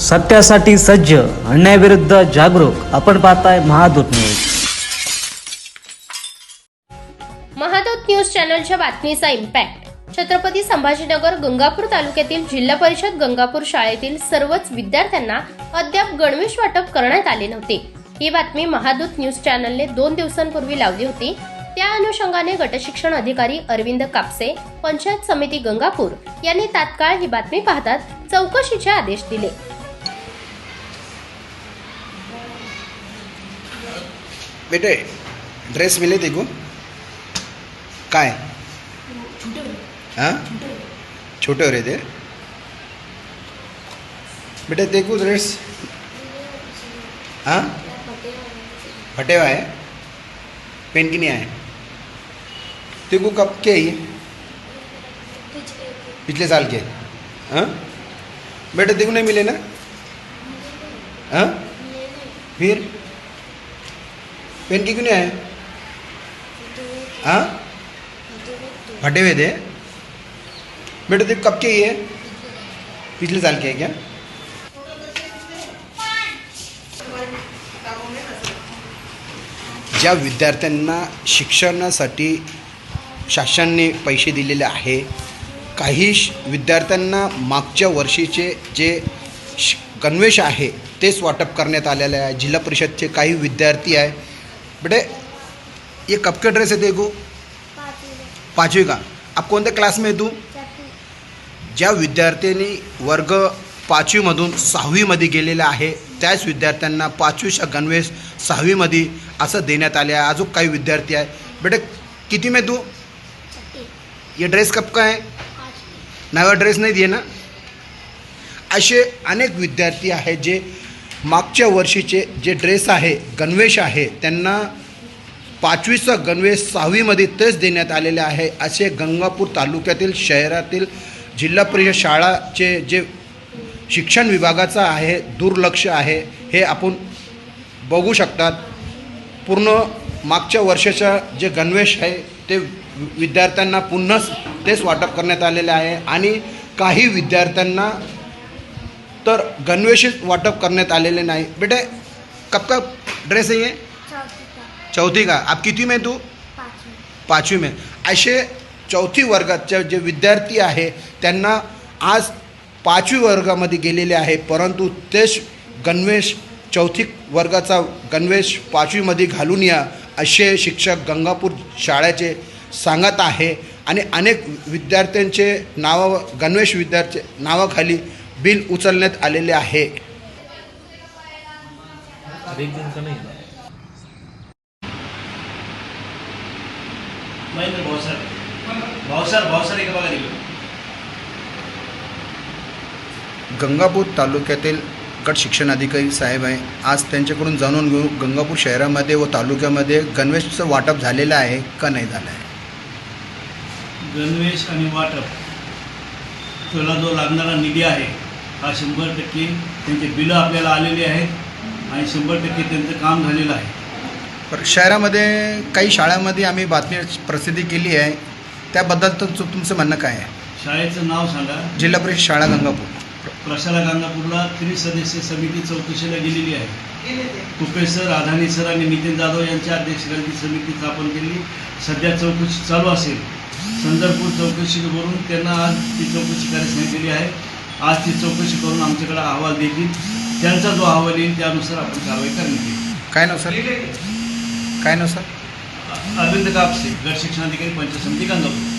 सत्यासाठी सज्ज अन्यायाविरुद्ध जागरूक. आपण पाहताय महादूत न्यूज. महादूत न्यूज चॅनलच्या बातमीचा इम्पॅक्ट. छत्रपती संभाजीनगर गंगापूर तालुक्यातील जिल्हा परिषद गंगापूर शाळेतील सर्वच विद्यार्थ्यांना अद्याप गणवेश वाटप करण्यात आले नव्हते. ही बातमी महादूत न्यूज चॅनलने दोन दिवसांपूर्वी लावली होती. त्या अनुषंगाने गटशिक्षण अधिकारी अरविंद कापसे पंचायत समिती गंगापूर यांनी तात्काळ ही बातमी पाहताच चौकशीचे आदेश दिले. बेटे ड्रेस मिले तेको? काय? हाँ? छोटे. हो रहे थे? बेटे देखो ड्रेस हाँ? फटे हुआ है। पेन की नहीं आए। देखो कब के आई? पिछले साल के। हाँ? बेटे देखो नहीं मिले ना? हाँ? फिर? पेन की आहे नहीं आए? हाँ? फटे हुए थे। बेटा देख कब के ये पिछले साल के है क्या? ज्या विद्यार्थ्यांना शिक्षणासाठी शासनाने पैसे दिलेले आहे काही श- विद्यार्थ्यांना मागच्या वर्षीचे जे श गणवेश आहे तेच वाटप करण्यात आलेले आहे. जिल्हा परिषदचे काही विद्यार्थी आहे बेटे ये कब का ड्रेस है देखो पाचवी का। आप कोणत्या क्लास तू? ज्या विद्यार्थ्यांनी वर्ग पाचवीमधून सहावीमध्ये गेलेला आहे त्याच विद्यार्थ्यांना पाचवीच्या गणवेश सहावीमध्ये असं देण्यात आले आहे. अजून काही विद्यार्थी आहे बेटे किती में तू? ये ड्रेस कब का आहे? नवा ड्रेस नाही दे ना? असे अनेक विद्यार्थी आहेत जे मागच्या वर्षीचे जे ड्रेस आहे गणवेश आहे त्यांना पाचवीचा गणवेश सहावीमध्ये तेच देण्यात आलेले आहे. असे गंगापूर तालुक्यातील शहरातील जिल्हा परिषद शाळाचे जे शिक्षण विभागाचं आहे दुर्लक्ष आहे हे आपण बघू शकतात. पूर्ण मागच्या वर्षाचा जे गणवेश आहे ते वि- विद्यार्थ्यांना पुन्हा तेच वाटप करण्यात आलेले आहे. आणि काही विद्यार्थ्यांना तर गणवेशच वाटप करण्यात आलेले नाही. बेटे कब का ड्रेस आहे ये? चौथी का? आप किती में तू? पाचवी में. असे चौथी वर्गाचे जे विद्यार्थी आहे त्यांना आज पाचवी वर्गामध्ये गेलेले आहे परंतु तेच गणवेश चौथी वर्गाचा गणवेश पाचवीमध्ये घालून या असे शिक्षक गंगापूर शाळेचे सांगत आहे. आणि अनेक विद्यार्थ्यांचे नावं गणवेश विद्यार्थी नावाखाली बिल उचलण्यात आलेले आहे. गंगापूर तालुक्यातील गट शिक्षण अधिकारी साहेब आहे. आज त्यांच्याकडून जाणून घेऊ गंगापूर शहरामध्ये व तालुक्यामध्ये गणवेशचं वाटप झालेलं आहे का नाही झालं आहे? गणवेश आणि वाटप. त्याला जो लागणारा निधी आहे हा शंभर टक्के त्यांचे बिलं आपल्याला आलेली आहेत आणि शंभर टक्के त्यांचं काम झालेलं आहे. पर शहरामध्ये काही शाळांमध्ये आम्ही बातमी प्रसिद्धी केली आहे. त्याबद्दल तर तु- तुमचं म्हणणं काय आहे? शाळेचं नाव सांगा. जिल्हा परिषद शाळा गंगापूर. प्रशाला गांगापूरला त्रिसदस्य समिती चौकशीला गेलेली आहे. कुपे सर अधानी सर आणि नितीन जाधव यांच्या अध्यक्षतेखाली समिती स्थापन केली. सध्या चौकशी चालू असेल. संदर्भपूर चौकशीवरून त्यांना आज ती चौकशी करायला सांगितलेली आहे. आज ती चौकशी करून आमच्याकडे अहवाल देतील. त्यांचा जो अहवाल येईल त्यानुसार आपण कारवाई करण्यात येईल. काय नाव सर? काय नाव सर? अरविंद कापसे गट शिक्षणाधिकारी पंचायत समिती गंगापूर.